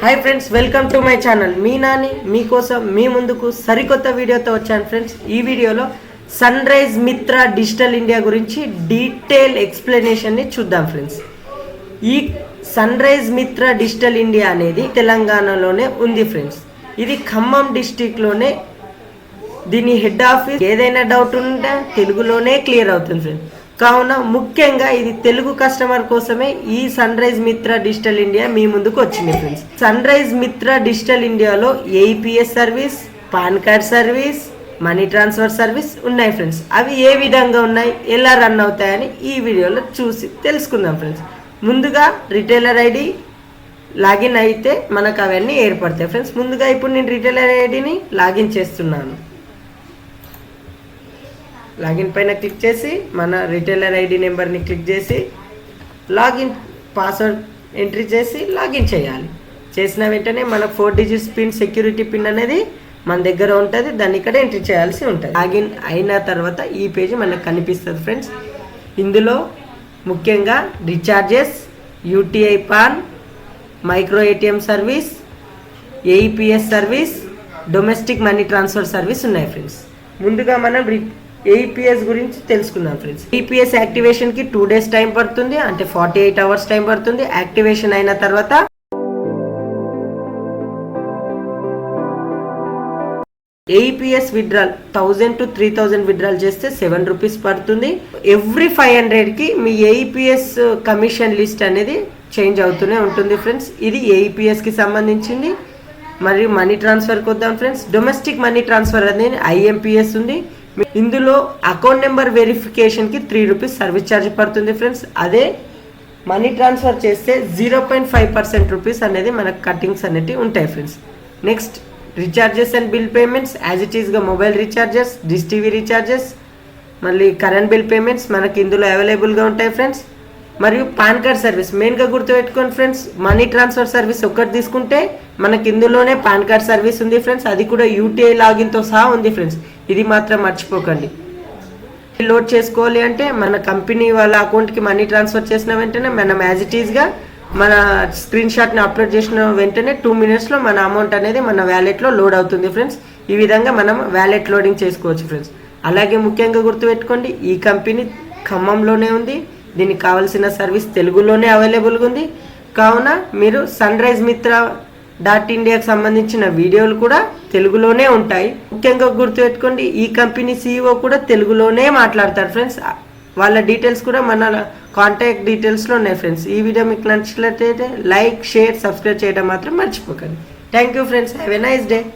Hi friends welcome to my channel మీ నాని మీకోసం మీ ముందుకు సరికొత్త వీడియోతో వచ్చాను ఫ్రెండ్స్ ఈ వీడియోలో sunrise Mitra digital India గురించి డీటెయిల్ ఎక్స్ప్లెనేషన్ని చూద్దాం ఫ్రెండ్స్ ఈ sunrise Mitra digital India అనేది తెలంగాణలోనే ఉంది ఫ్రెండ్స్ ఇది ఖమ్మం డిస్టిక్లోనే దీని హెడ్ ఆఫీస్ ఏదైనా డౌట్ ఉంటే తెలుగులోనే క్లియర్ అవుతుంది ఫ్రెండ్స్ కావున ముఖ్యంగా ఇది తెలుగు కస్టమర్ కోసమే ఈ sunrise Mitra digital India మీ ముందుకు వచ్చింది friends sunrise Mitra digital ఇండియాలో AEPS service PAN card service money transfer service ఉన్నాయి ఫ్రెండ్స్ అవి ఏ విధంగా ఉన్నాయి ఎలా రన్ అవుతాయని ఈ వీడియోలో చూసి తెలుసుకుందాం ఫ్రెండ్స్ ముందుగా రిటైలర్ ఐడి లాగిన్ అయితే మనకు అవన్నీ ఏర్పడతాయి ఫ్రెండ్స్ ముందుగా ఇప్పుడు నేను రిటైలర్ ఐడిని లాగిన్ చేస్తున్నాను. లాగిన్ పైన క్లిక్ చేసి మన రిటైలర్ ఐడి నెంబర్ని క్లిక్ చేసి లాగిన్ పాస్వర్డ్ ఎంట్రీ చేసి లాగిన్ చేయాలి. చేసిన వెంటనే మన four digits pin security pin అనేది మన దగ్గర ఉంటుంది. దాన్ని ఇక్కడ ఎంట్రీ చేయాల్సి ఉంటుంది. లాగిన్ అయిన తర్వాత ఈ పేజీ మనకు కనిపిస్తుంది ఫ్రెండ్స్. ఇందులో ముఖ్యంగా recharges UTI PAN micro ATM service AEPS service domestic money transfer service ఉన్నాయి ఫ్రెండ్స్. ముందుగా మనం ఏపీఎస్ గురించి తెలుసుకుందాం ఫ్రెండ్స్ ఈపీఎస్ యాక్టివేషన్కి టూ డేస్ టైం పడుతుంది అంటే ఫార్టీ ఎయిట్ అవర్స్ టైం పడుతుంది. యాక్టివేషన్ అయిన తర్వాత AEPS withdrawal thousand to three thousand withdrawal చేస్తే సెవెన్ రూపీస్ పడుతుంది. ఎవ్రీ ఫైవ్ హండ్రెడ్కి మీ ఏఈపిఎస్ కమిషన్ లిస్ట్ అనేది చేంజ్ అవుతూనే ఉంటుంది ఫ్రెండ్స్ ఇది ఏఈపిఎస్కి సంబంధించింది. మరియు మనీ ట్రాన్స్ఫర్కి వద్దాం ఫ్రెండ్స్ డొమెస్టిక్ మనీ ట్రాన్స్ఫర్ అనేది ఐఎంపిఎస్ ఉంది. ఇందులో అకౌంట్ నెంబర్ వెరిఫికేషన్కి త్రీ రూపీస్ సర్వీస్ ఛార్జ్ పడుతుంది ఫ్రెండ్స్ అదే మనీ ట్రాన్స్ఫర్ చేస్తే zero point five percent rupees అనేది మనకు కటింగ్స్ అనేవి ఉంటాయి friends next recharges and bill payments as it ఈస్గా mobile recharges dish TV recharges మళ్ళీ కరెంట్ బిల్ పేమెంట్స్ మనకి ఇందులో అవైలబుల్గా ఉంటాయి ఫ్రెండ్స్ మరియు పాన్ కార్డ్ సర్వీస్ మెయిన్గా గుర్తుపెట్టుకోండి ఫ్రెండ్స్ మనీ ట్రాన్స్ఫర్ సర్వీస్ ఒక్కటి తీసుకుంటే మనకి ఇందులోనే పాన్ కార్డ్ సర్వీస్ ఉంది ఫ్రెండ్స్ అది కూడా యూటీఐ లాగిన్తో సహా ఉంది ఫ్రెండ్స్ ఇది మాత్రం మర్చిపోకండి. లోడ్ చేసుకోవాలి అంటే మన కంపెనీ వాళ్ళ అకౌంట్కి మనీ ట్రాన్స్ఫర్ చేసిన వెంటనే మనం యాజ్ ఇట్ ఈస్గా మన స్క్రీన్ షాట్ని అప్లోడ్ చేసిన వెంటనే టూ మినిట్స్లో మన అమౌంట్ అనేది మన వ్యాలెట్లో లోడ్ అవుతుంది ఫ్రెండ్స్ ఈ విధంగా మనం వ్యాలెట్ లోడింగ్ చేసుకోవచ్చు ఫ్రెండ్స్ అలాగే ముఖ్యంగా గుర్తుపెట్టుకోండి ఈ కంపెనీ ఖమ్మంలోనే ఉంది. దీనికి కావాల్సిన సర్వీస్ తెలుగులోనే అవైలబుల్గా ఉంది. కావున మీరు సన్ రైజ్ మిత్ర డాట్ ఇండియాకి సంబంధించిన వీడియోలు కూడా తెలుగులోనే ఉంటాయి. ముఖ్యంగా గుర్తుపెట్టుకోండి ఈ కంపెనీ సీఈఓ కూడా తెలుగులోనే మాట్లాడతారు ఫ్రెండ్స్. వాళ్ళ డీటెయిల్స్ కూడా మన కాంటాక్ట్ డీటెయిల్స్లో ఉన్నాయి ఫ్రెండ్స్. ఈ వీడియో మీకు నచ్చినట్లయితే లైక్ షేర్ సబ్స్క్రైబ్ చేయడం మాత్రం మర్చిపోకండి. Thank you friends. Have a nice day